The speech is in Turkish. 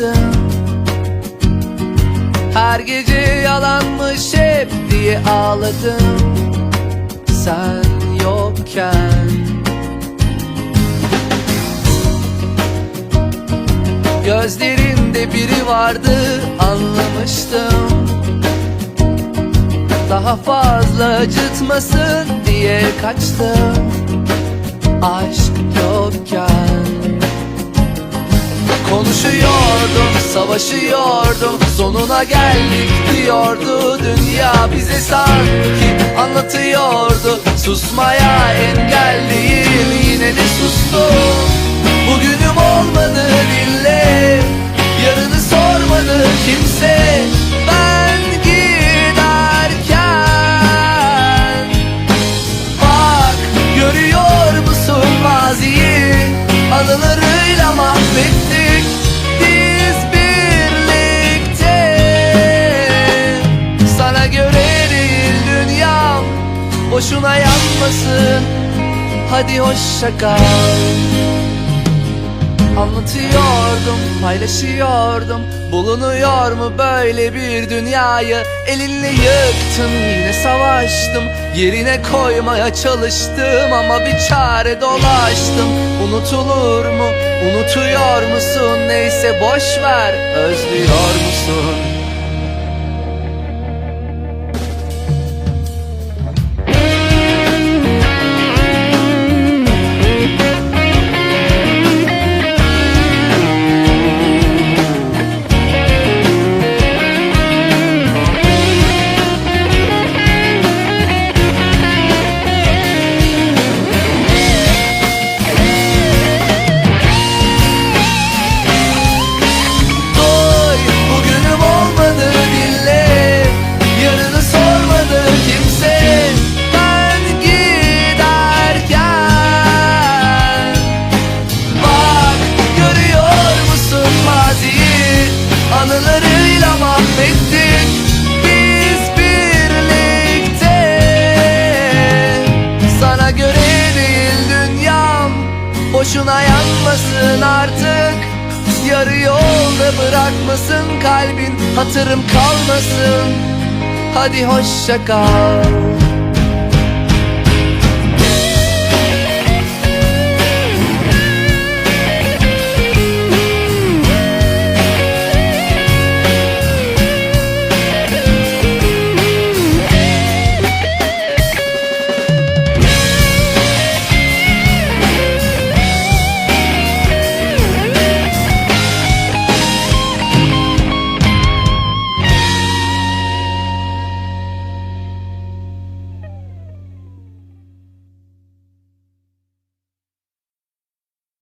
yalanmışsın Her gece yalanmış hep diye ağladım. Sen yokken. Gözlerinde biri vardı anlamıştım. Daha fazla acıtmasın diye kaçtım. Savaşıyordum Sonuna geldik diyordu. Dünya bize sanki anlatıyordu Susmaya engelliyim yine de sustum Bugünüm olmadı dinle Yarını sormadı kimse. Ben giderken Bak görüyor musun maziyi? Anılarıyla mahvettik Boşuna yanmasın Hadi hoşça kal. Anlatıyordum, paylaşıyordum. Bulunuyor mu böyle bir dünyayı? Elinle yıktın yine savaştım. Yerine koymaya çalıştım ama bir çare dolaştım. Unutulur mu, unutuyor musun? Neyse boş ver, özlüyor musun Boşuna yanmasın artık. Yarı yolda bırakmasın kalbin Hatırım kalmasın. Hadi hoşça kal